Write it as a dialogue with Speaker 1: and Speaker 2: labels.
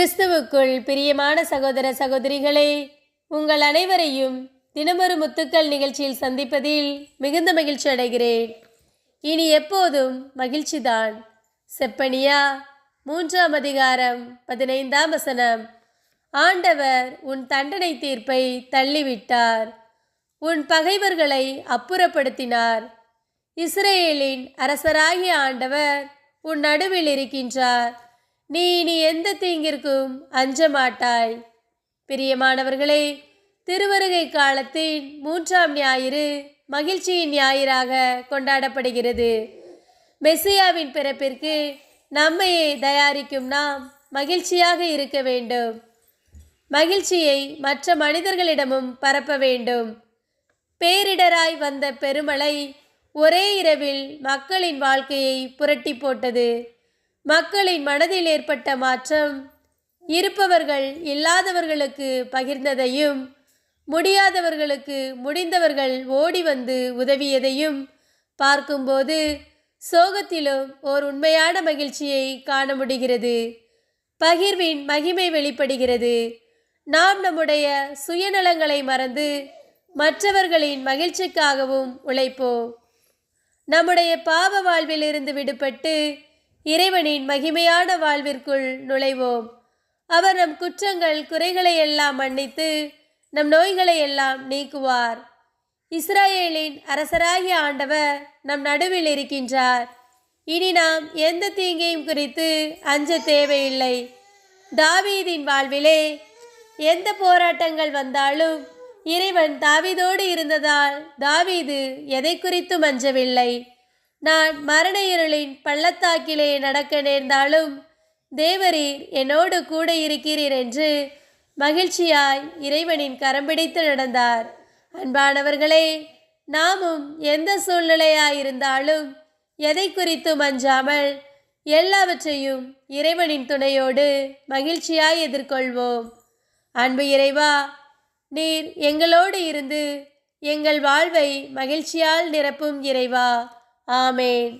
Speaker 1: கிறிஸ்துவுக்குள் பிரியமான சகோதர சகோதரிகளே உங்கள் அனைவரையும் தினமொரு முத்துக்கள் நிகழ்ச்சியில் சந்திப்பதில் மிகுந்த மகிழ்ச்சி அடைகிறேன். இனி எப்போதும் மகிழ்ச்சிதான். செப்பனியா மூன்றாம் அதிகாரம் பதினைந்தாம் வசனம். ஆண்டவர் உன் தண்டனை தீர்ப்பை தள்ளிவிட்டார். உன் பகைவர்களை அப்புறப்படுத்தினார். இஸ்ரேலின் அரசராகிய ஆண்டவர் உன் நடுவில் இருக்கின்றார். நீ இனி எந்த தீங்கிற்கும் அஞ்ச மாட்டாய் பிரியமானவர்களே திருவருகை காலத்தின் மூன்றாம் ஞாயிறு மகிழ்ச்சியின் ஞாயிறாக கொண்டாடப்படுகிறது. மெஸ்ஸியாவின் பிறப்பிற்கு நம்மையே தயாரிக்கும் நாம் மகிழ்ச்சியாக இருக்க வேண்டும். மகிழ்ச்சியை மற்ற மனிதர்களிடமும் பரப்ப வேண்டும். பேரிடராய் வந்த பெருமழை ஒரே இரவில் மக்களின் வாழ்க்கையை புரட்டி போட்டது. மக்களின் மனதில் ஏற்பட்ட மாற்றம் இருப்பவர்கள் இல்லாதவர்களுக்கு பகிர்ந்ததையும் முடியாதவர்களுக்கு முடிந்தவர்கள் ஓடி வந்து உதவியதையும் பார்க்கும்போது சோகத்திலும் ஓர் உண்மையான மகிழ்ச்சியை காண முடிகிறது. பகிர்வின் மகிமை வெளிப்படுகிறது. நாம் நம்முடைய சுயநலங்களை மறந்து மற்றவர்களின் மகிழ்ச்சிக்காகவும் உழைப்போம். நம்முடைய பாவ வாழ்விலிருந்து விடுபட்டு இறைவனின் மகிமையான வாழ்விற்குள் நுழைவோம். அவர் நம் குற்றங்கள் குறைகளை எல்லாம் மன்னித்து நம் நோய்களை எல்லாம் நீக்குவார். இஸ்ராயேலின் அரசராகிய ஆண்டவர் நம் நடுவில் இருக்கின்றார். இனி நாம் எந்த தீங்கையும் குறித்து அஞ்ச தேவையில்லை. தாவீதின் வாழ்விலே எந்த போராட்டங்கள் வந்தாலும் இறைவன் தாவீதோடு இருந்ததால் தாவீது எதை குறித்தும் அஞ்சவில்லை. நான் மரண இருளின் பள்ளத்தாக்கிலே நடக்க நேர்ந்தாலும் தேவரீர் என்னோடு கூட இருக்கிறீர் என்று மகிழ்ச்சியாய் இறைவனின் கரம்பிடித்து நடந்தார். அன்பானவர்களே நாமும் எந்த சூழ்நிலையாயிருந்தாலும் எதை குறித்தும் அஞ்சாமல் எல்லாவற்றையும் இறைவனின் துணையோடு மகிழ்ச்சியாய் எதிர்கொள்வோம். அன்பு இறைவா நீர் எங்களோடு இருந்து எங்கள் வாழ்வை மகிழ்ச்சியால் நிரப்பும் இறைவா. ஆமேன்